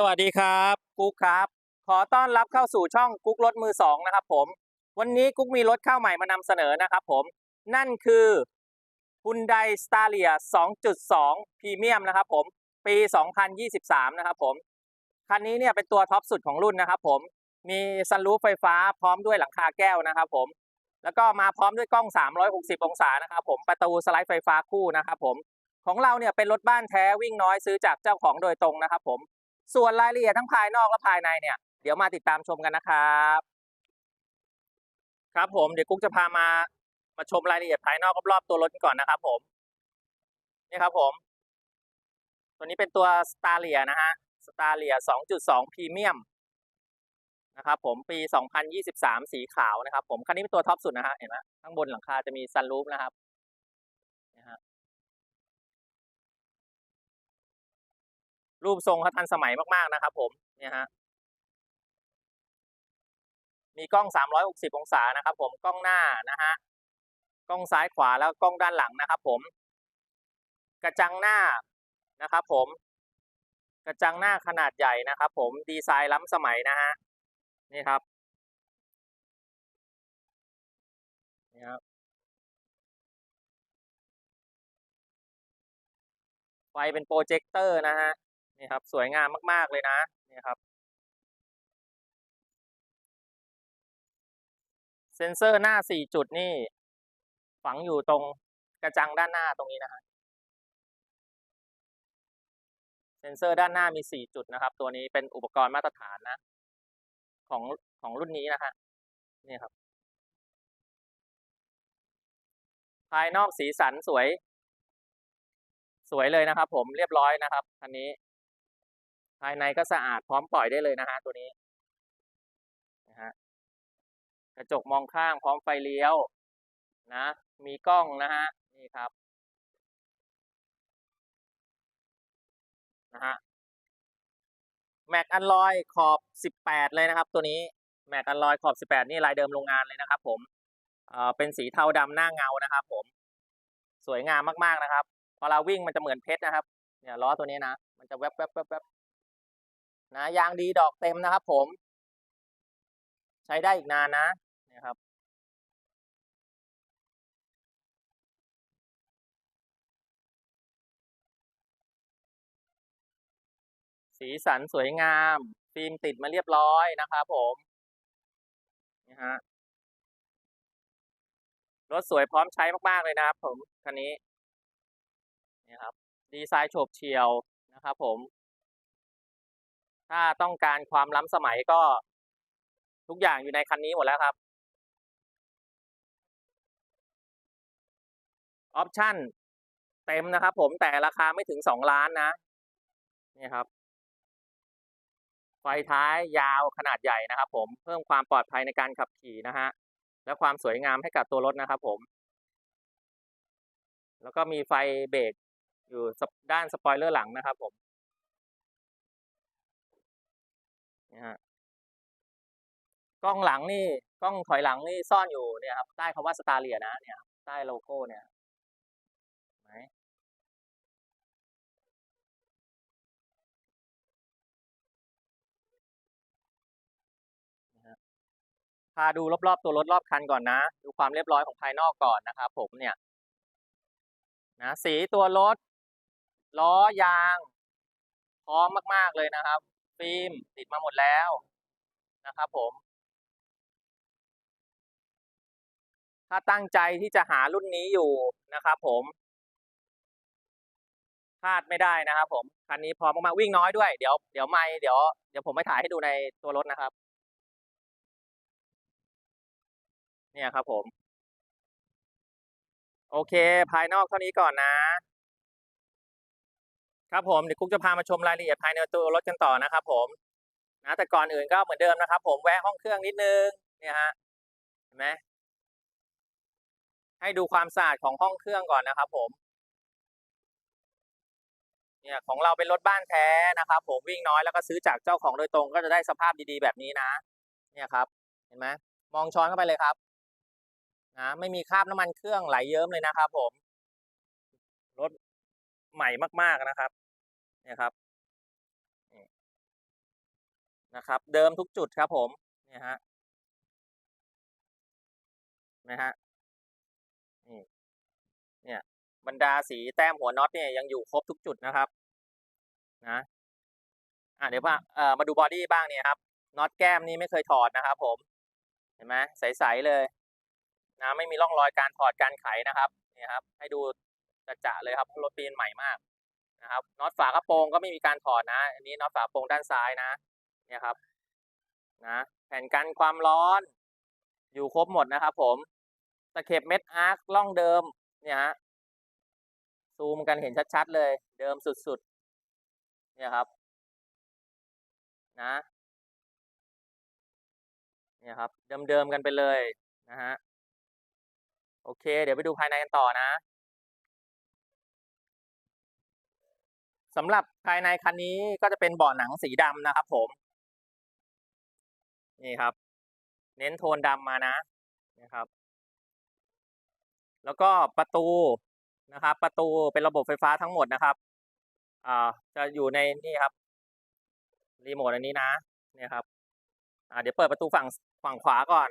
สวัสดีครับกุ๊กครับ ขอต้อนรับเข้าสู่ช่องกุ๊กรถมือสองนะครับผม วันนี้กุ๊กมีรถเข้าใหม่มานำเสนอนะครับผม นั่นคือ Hyundai Staria 2.2 Premium นะครับผม ปี 2023 นะครับผม คันนี้เนี่ยเป็นตัวท็อปสุดของรุ่นนะครับผม มีซันรูฟไฟฟ้าพร้อมด้วยหลังคาแก้วนะครับผม แล้วก็มาพร้อมด้วยกล้อง 360 องศานะครับผม ประตูสไลด์ไฟฟ้าคู่นะครับผม ของเราเนี่ยเป็นรถบ้านแท้วิ่งน้อยซื้อจากเจ้าของโดยตรงนะครับผม ส่วนรายละเอียดทั้งภายนอกและภายในเนี่ย เดี๋ยวมาติดตามชมกันนะครับ ครับผมเดี๋ยวกุ๊กจะพามามาชมรายละเอียดภายนอกรอบๆตัวรถกันก่อนนะครับ ผม นี่ครับผม ตัวนี้เป็นตัว s t a r เ i a นะฮะ s t a r เ i a 2.2 Premium นะครับผมปี 2023 สีขาวนะครับ ผมคันนี้เป็นตัวท็อปสุดนะฮะเห็นไหมข้างบนหลังคาจะมีซันรูฟนะครับนะฮะ รูปทรงเขาทันสมัยมากๆนะครับ ผมเนี่ยฮะมีกล้อง 360 องศานะครับ ผมกล้องหน้านะฮะกล้องซ้ายขวาแล้วกล้องด้านหลังนะครับ ผม กระจังหน้านะครับ ผม กระจังหน้าขนาดใหญ่นะครับ ผมดีไซน์ล้ำสมัยนะฮะนี่ครับนี่ครับไฟเป็นโปรเจคเตอร์นะฮะ นี่ครับ สวยงามมาก ๆ เลยนะนี่ครับ เซ็นเซอร์หน้า4จุดนี่ ฝังอยู่ตรงกระจังด้านหน้าตรงนี้นะฮะเซ็นเซอร์ด้านหน้ามี4จุดนะครับ ตัวนี้เป็นอุปกรณ์มาตรฐานนะ ของของรุ่นนี้นะฮะนี่ครับ ภายนอกสีสันสวย สวยเลยนะครับ ผมเรียบร้อยนะครับคันนี้ ภายในก็สะอาดพร้อมปล่อยได้เลยนะฮะตัวนี้นะฮะกระจกมองข้างพร้อมไฟเลี้ยวนะ มีกล้องนะฮะนี่ครับนะฮะแม็กอันลอยขอบ 18 เลยนะครับ ตัวนี้แม็กอันลอยขอบ 18 นี่ลายเดิมโรงงานเลยนะครับ ผมเอ่อเป็นสีเทาดำหน้าเงานะครับ ผม สวยงามมากๆนะครับ พอเราวิ่งมันจะเหมือนเพชรนะครับ เนี่ยล้อตัวนี้นะมันจะแวบแวบแวบแวบ นะยางดีดอกเต็มนะครับ ผม ใช้ได้อีกนานนะนี่ครับสีสันสวยงาม ฟิล์มติดมาเรียบร้อยนะครับผมนี่ฮะรถสวยพร้อมใช้มาก ๆ เลยนะครับผมคันนี้นี่ครับ ดีไซน์โฉบเฉี่ยวนะครับผม ถ้าต้องการความล้ำสมัยก็ทุกอย่างอยู่ในคันนี้หมดแล้วครับ ออปชั่นเต็มนะครับผมแต่ราคาไม่ถึงสองล้านนะ นี่ครับ ไฟท้ายยาวขนาดใหญ่นะครับผมเพิ่มความปลอดภัยในการขับขี่นะฮะ และความสวยงามให้กับตัวรถนะครับผม แล้วก็มีไฟเบรกอยู่ด้านสปอยเลอร์หลังนะครับผม ฮะกล้องหลังนี่กล้องถอยหลังนี่ซ่อนอยู่เนี่ยครับใต้คำว่าสตาร์เลียนะเนี่ยใต้โลโก้เนี่ยไหนพาดูรอบๆตัวรถรอบคันก่อนนะ ดูความเรียบร้อยของภายนอกก่อนนะครับผมเนี่ยนะสีตัวรถล้อยางพร้อมมาก ๆ เลยนะครับ ฟิล์มติดมาหมดแล้วนะครับผม ถ้าตั้งใจที่จะหารุ่นนี้อยู่นะครับผมพลาดไม่ได้นะครับผมคันนี้พร้อมมากๆวิ่งน้อยด้วยเดี๋ยวเดี๋ยวไม่เดี๋ยวเดี๋ยวผมไปถ่ายให้ดูในตัวรถนะครับ เนี่ยครับผม โอเค ภายนอกเท่านี้ก่อนนะ ครับผมเดี๋ยวกุ๊กจะพามาชมรายละเอียดภายในตัวรถกันต่อนะครับผมนะแต่ก่อนอื่นก็เหมือนเดิมนะครับ ผมแวะห้องเครื่องนิดนึงเนี่ยฮะเห็นไหมให้ดูความสะอาดของห้องเครื่องก่อนนะครับ ผม เนี่ยของเราเป็นรถบ้านแท้นะครับ ผมวิ่งน้อยแล้วก็ซื้อจากเจ้าของโดยตรง ก็จะได้สภาพดีๆแบบนี้นะ เนี่ยครับ เห็นไหมมองช้อนเข้าไปเลยครับนะไม่มีคราบน้ำมันเครื่องไหลเยิ้มเลยนะครับ ผม ใหม่มาก ๆนะครับเนี่ยครับนะครับ เดิมทุกจุดครับผมเนี่ยฮะนะฮะนี่เนี่ยบรรดาสีแต้มหัวน็อตเนี่ยยังอยู่ครบทุกจุดนะครับนะอะเดี๋ยวว่าเอ่อมาดูบอดี้บ้างเนี่ยครับน็อตแก้มนี่ไม่เคยถอดนะครับ ผมเห็นไหมใสๆเลยนะไม่มีร่องรอยการถอดการไขนะครับนี่ครับ ให้ดู จะๆเลยครับรถปีนใหม่มากนะครับน็อตฝากระโปรงก็ไม่มีการถอดนะ อันนี้น็อตฝากระโปรงด้านซ้ายนะเนี่ยครับนะแผ่นกันความร้อน อยู่ครบหมดนะครับ ผมตะเข็บเม็ดอาร์คล่องเดิมเนี่ยฮะซูมกันเห็นชัดๆเลย เดิมสุดๆเนี่ยครับนะเนี่ยครับเดิมๆกันไปเลยนะฮะโอเค เดี๋ยวไปดูภายในกันต่อนะ สำหรับภายในคันนี้ก็จะเป็นเบาะหนังสีดำนะครับ ผม นี่ครับ เน้นโทนดำมานะนะครับ แล้วก็ประตูนะครับ ประตูเป็นระบบไฟฟ้าทั้งหมดนะครับอ่าจะอยู่ในนี่ครับรีโมทอันนี้นะเนี่ยครับอ่าเดี๋ยวเปิดประตูฝั่งฝั่งขวาก่อน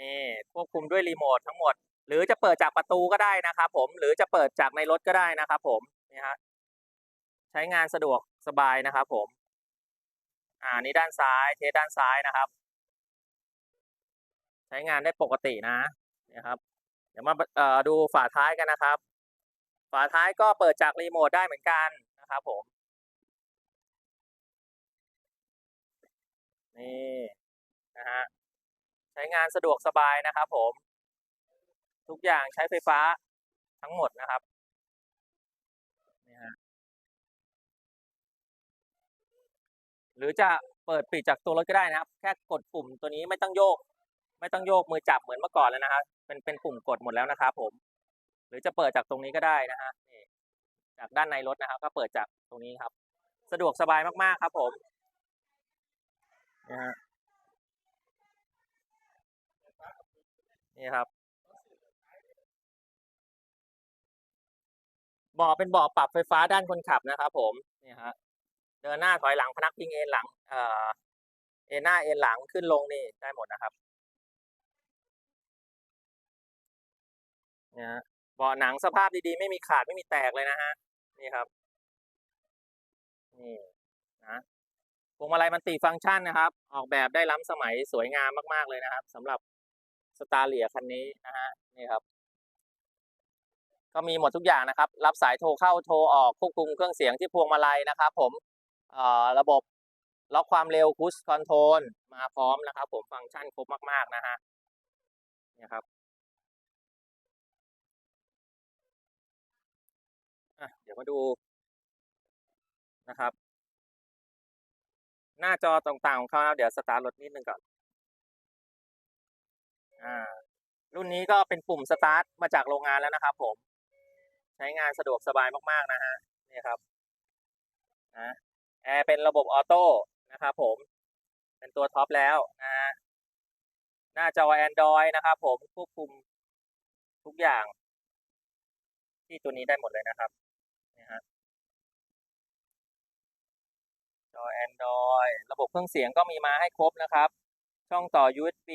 นี่ควบคุมด้วยรีโมททั้งหมด หรือจะเปิดจากประตูก็ได้นะครับผมหรือจะเปิดจากในรถก็ได้นะครับผม นี่ฮะใช้งานสะดวกสบายนะครับ ผม อ่านี่ด้านซ้ายเทสด้านซ้ายนะครับ ใช้งานได้ปกตินะนะครับ เดี๋ยวมาเอ่อดูฝาท้ายกันนะครับ ฝาท้ายก็เปิดจากรีโมทได้เหมือนกันนะครับผมนี่นะฮะใช้งานสะดวกสบายนะครับ ผม ทุกอย่างใช้ไฟฟ้าทั้งหมดนะครับนี่ฮะ หรือจะเปิดปิดจากตัวรถก็ได้นะครับ แค่กดปุ่มตัวนี้ไม่ต้องโยก ไม่ต้องโยกมือจับเหมือนเมื่อก่อนแล้วนะครับเป็นเป็นปุ่มกดหมดแล้วนะครับผม หรือจะเปิดจากตรงนี้ก็ได้นะฮะจากด้านในรถนะครับ ก็เปิดจากตรงนี้ครับ สะดวกสบายมากๆครับผมนะฮะนี่ครับบาะเป็นบาะปรับไฟฟ้าด้านคนขับนะครับผมนี่ฮะ เดินหน้าถอยหลังพนักพิงเอ็นหลังเอ่อเอนหน้าเอ็นหลังขึ้นลงนี่ได้หมดนะครับเนี่ยฮะเบาะหนังสภาพดีๆ ไม่มีขาดไม่มีแตกเลยนะฮะนี่ครับนี่นะพวงมาลัยมันติฟังก์ชันนะครับ ออกแบบได้ล้ำสมัยสวยงามมาก ๆ เลยนะครับสำหรับสตาร์เลียคันนี้นะฮะนี่ครับ ก็มีหมดทุกอย่างนะครับ รับสายโทรเข้าโทรออกควบคุมเครื่องเสียงที่พวงมาลัยนะครับ ผม ระบบล็อกความเร็วคูสคอนโทรลมาพร้อมนะครับ ผมฟังก์ชันครบมาก ๆ นะฮะเนี่ยครับเดี๋ยวมาดูนะครับ หน้าจอต่างๆของเขานะเดี๋ยวสตาร์ทรถนิดนึงก่อนอ่ารุ่นนี้ก็เป็นปุ่มสตาร์ทมาจากโรงงานแล้วนะครับ ผม ใช้งานสะดวกสบายมากๆนะฮะนี่ครับนะ แอร์เป็นระบบออโต้นะครับผม เป็นตัวท็อปแล้วนะฮะหน้าจอ Android นะครับผมควบคุมทุกอย่าง ที่ตัวนี้ได้หมดเลยนะครับนี่ฮะจอ Android ระบบเครื่องเสียงก็มีมาให้ครบนะครับ ช่องต่อ USB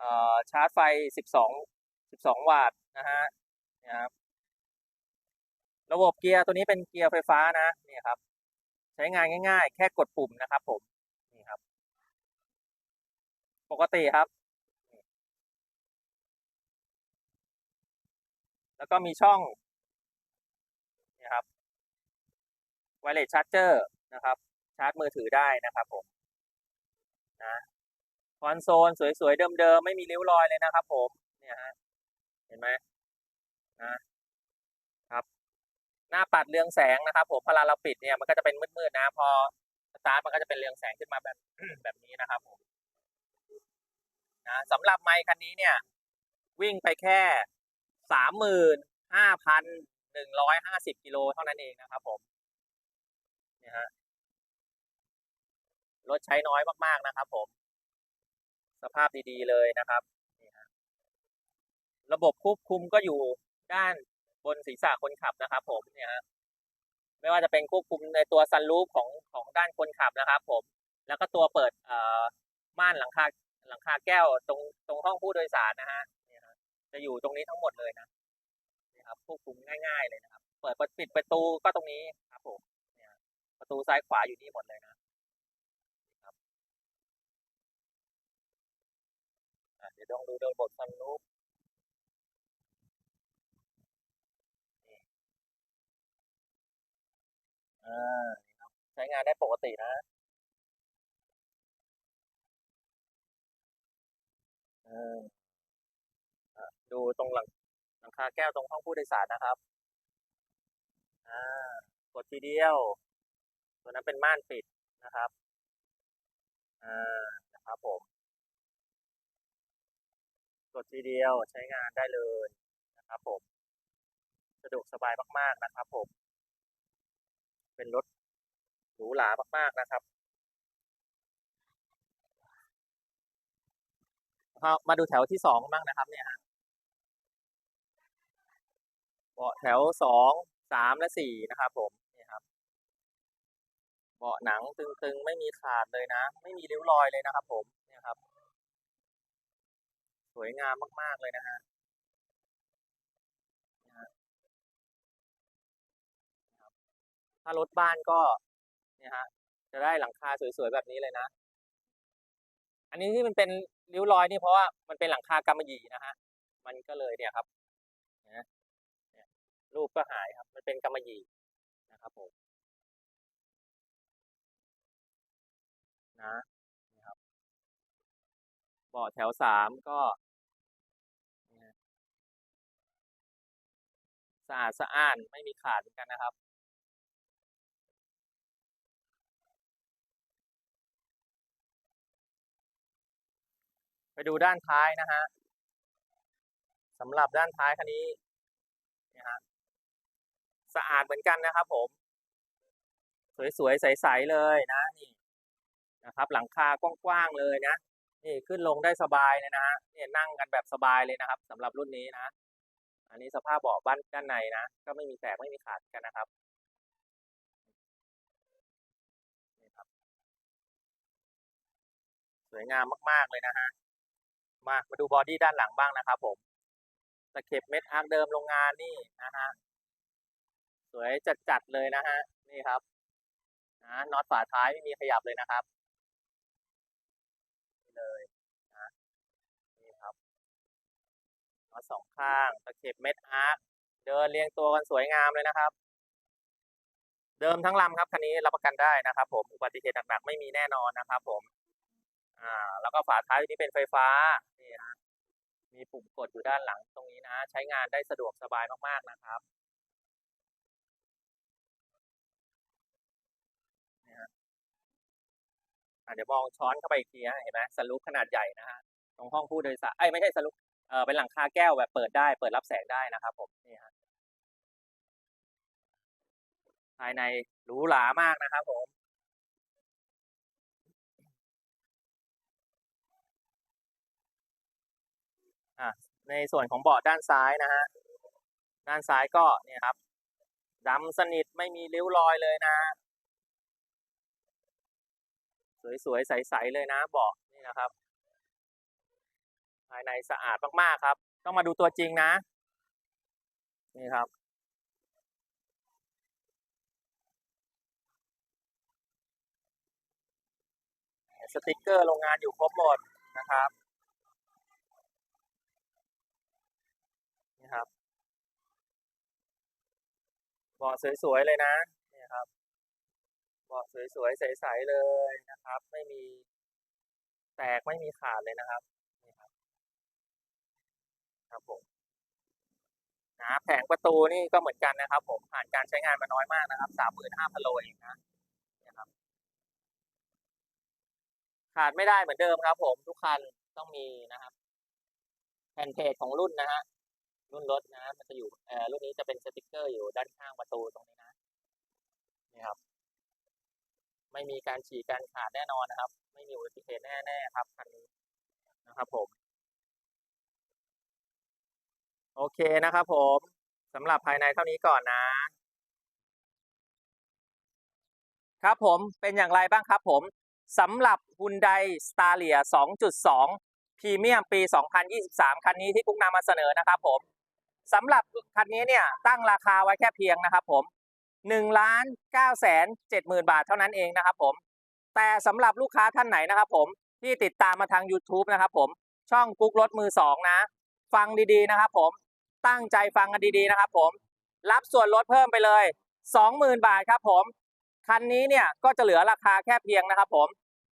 อ่อชาร์จไฟ 12 12 วัตต์นะฮะนี่ครับระบบเกียร์ตัวนี้เป็นเกียร์ไฟฟ้านะนี่ครับ ใช้งานง่ายๆ แค่กดปุ่มนะครับผมนี่ครับ ปกติครับ แล้วก็มีช่องนี่ครับไวเลสชาร์จเจอร์นะครับ ชาร์จมือถือได้นะครับผมนะคอนโซลสวยๆเดิมๆไม่มีริ้วรอยเลยนะครับผมเนี่ยฮะเห็นไหมนะ หน้าปัดเรืองแสงนะครับ ผมพอเราปิดเนี่ยมันก็จะเป็นมืดๆนะ พอสตาร์ทมันก็จะเป็นเรืองแสงขึ้นมาแบบแบบนี้นะครับผมนะสำหรับไมค์คันนี้เนี่ย วิ่งไปแค่สามหมื่นห้าพันหนึ่งร้อยห้าสิบกิโลเท่านั้นเองนะครับผมเนี่ยฮะรถใช้น้อยมากๆนะครับ ผม สภาพดีๆเลยนะครับนี่ฮะระบบควบคุมก็อยู่ด้าน บนศีรษะคนขับนะครับผมเนี่ยฮะไม่ว่าจะเป็นควบคุมในตัวซันรูฟของของด้านคนขับนะครับผมแล้วก็ตัวเปิดเอ่อม่านหลังคาหลังคาแก้วตรงตรงห้องผู้โดยสารนะฮะเนี่ยฮะจะอยู่ตรงนี้ทั้งหมดเลยนะนี่ครับควบคุมง่าย ๆเลยนะครับ เปิดปิดประตูก็ตรงนี้ครับผมเนี่ยประตูซ้ายขวาอยู่นี่หมดเลยนะนครับเดี๋ยวลองดูระบบซันรูฟ อ่าใช้งานได้ปกตินะเอออะดูตรงหลังหลังคาแก้วตรงห้องผู้โดยสารนะครับ อ่ากดทีเดียว ตัวนั้นเป็นม่านปิดนะครับ อ่า นะครับผม กดทีเดียวใช้งานได้เลยนะครับผม สะดวกสบายมาก ๆ นะครับผม เป็นรถหรูหรามาก ๆ นะครับเอมาดูแถวที่สองบ้างนะครับ เนี่ยฮะเบาะแถวสองสามและสี่นะครับ ผมนี่ครับ เบาะหนังตึงๆ ไม่มีขาดเลยนะ ไม่มีริ้วรอยเลยนะครับ ผมเนี่ยครับ สวยงามมากๆเลยนะฮะเนี่ยฮะครับ ถ้ารถบ้านก็เนี่ยฮะจะได้หลังคาสวยๆแบบนี้เลยนะ อันนี้ที่มันเป็นริ้วรอยนี่เพราะว่ามันเป็นหลังคากำมะหยี่นะฮะมันก็เลยเนี่ยครับนะเนี่ยรูปก็หายครับ มันเป็นกำมะหยี่นะครับผมนะนี่ครับเบาะแถวสามก็สะอาดสะอ้านไม่มีขาดเหมือนกันนะครับ ไปดูด้านท้ายนะฮะสำหรับด้านท้ายคันนี้นี่ฮะสะอาดเหมือนกันนะครับ ผม สวยๆใสๆเลยนะนี่นะครับ หลังคากว้างๆเลยนะนี่ขึ้นลงได้สบายเลยนะฮะเนี่ยนั่งกันแบบสบายเลยนะครับสำหรับรุ่นนี้นะ อันนี้สภาพเบาะบ้านด้านในนะก็ไม่มีแตกไม่มีขาดกันนะครับสวยงามมาก ๆ เลยนะฮะ มามาดูบอดี้ด้านหลังบ้างนะครับผมตะเข็บเม็ดอาร์คเดิมโรงงานนี่นะฮะสวยจัดๆเลยนะฮะนี่ครับนะน็อตฝาท้ายไม่มีขยับเลยนะครับนี่เลยนะนี่ครับน็อตสองข้างตะเข็บเม็ดอาร์คเดินเรียงตัวกันสวยงามเลยนะครับ เดิมทั้งลำครับคันนี้รับประกันได้นะครับ ผมอุบัติเหตุหนักๆไม่มีแน่นอนนะครับ ผม อ่า แล้วก็ฝาท้ายนี้เป็นไฟฟ้านี่ฮะมีปุ่มกดอยู่ด้านหลังตรงนี้นะใช้งานได้สะดวกสบายมากๆนะครับนี่ฮะเดี๋ยวมองช้อนเข้าไปอีกทีฮะเห็นไหมสลูปขนาดใหญ่นะฮะตรงห้องผู้โดยสารเอ้ไม่ใช่สลูปเออเป็นหลังคาแก้วแบบเปิดได้ เปิดรับแสงได้นะครับผมนี่ฮะภายในหรูหรามากนะครับผม อะ ในส่วนของเบาะด้านซ้ายนะฮะ ด้านซ้ายก็เนี่ยครับดำสนิทไม่มีริ้วรอยเลยนะ สวยๆ ใสๆ เลยนะเบาะนี่นะครับ ภายในสะอาดมากๆครับ ต้องมาดูตัวจริงนะ นี่ครับสติกเกอร์โรงงานอยู่ครบหมดนะครับ นี่ครับเบาะสวยๆเลยนะนี่ครับเบาะสวยๆใสๆเลยนะครับ ไม่มีแตกไม่มีขาดเลยนะครับนี่ครับ ครับผมนะแผงประตูนี่ก็เหมือนกันนะครับ ผมผ่านการใช้งานมาน้อยมากนะครับสามหมื่นห้าพันโลเองนะเนี่ยครับ ขาดไม่ได้เหมือนเดิมครับ ผมทุกคันต้องมีนะครับแผ่นเพจของรุ่นนะฮะรุ่นรถนะมันจะอยู่เอ่อรุ่นนี้จะเป็นสติกเกอร์อยู่ด้านข้างประตูตรงนี้นะนี่ครับ ไม่มีการฉีกการขาดแน่นอนนะครับ ไม่มีอุบัติเหตุแน่ๆครับคันนี้นะครับผม โอเคนะครับผมสำหรับภายในเท่านี้ก่อนนะ ครับผมเป็นอย่างไรบ้างครับผมสำหรับ Hyundai Staria 2.2 พรีเมียมปี 2023 คันนี้ที่กุ๊กนำมาเสนอนะครับผมสำหรับคันนี้เนี่ยตั้งราคาไว้แค่เพียงนะครับผม 1ล้าน9แสน70,000บาทเท่านั้นเองนะครับผม แต่สำหรับลูกค้าท่านไหนนะครับผมที่ติดตามมาทาง YouTube นะครับผมช่องกุ๊กรถมือ2นะ ฟังดีๆนะครับผมตั้งใจฟังกันดีๆนะครับผมรับส่วนลดเพิ่มไปเลย 20,000 บาทครับผมคันนี้เนี่ยก็จะเหลือราคาแค่เพียงนะครับผม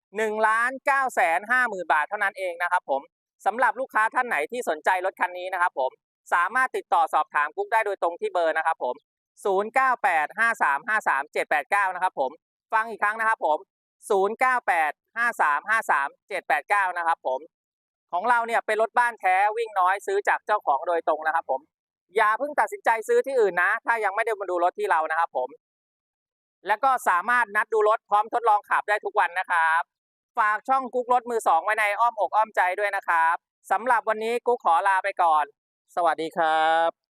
1ล้าน9แสน5หมื่นบาทเท่านั้นเองนะครับผมสำหรับลูกค้าท่านไหนที่สนใจรถคันนี้นะครับผมสามารถติดต่อสอบถามกุ๊กได้โดยตรงที่เบอร์นะครับผม 0985353789 นะครับผมฟังอีกครั้งนะครับผม 0985353789 นะครับผมของเราเนี่ยเป็นรถบ้านแท้วิ่งน้อยซื้อจากเจ้าของโดยตรงนะครับ ผม อย่าเพิ่งตัดสินใจซื้อที่อื่นนะ ถ้ายังไม่ได้มาดูรถที่เรานะครับ ผม แล้วก็สามารถนัดดูรถพร้อมทดลองขับได้ทุกวันนะครับ ฝากช่องกุ๊กรถมือสองไว้ในอ้อมอกอ้อมใจด้วยนะครับสำหรับวันนี้กุ๊กขอลาไปก่อน สวัสดีครับ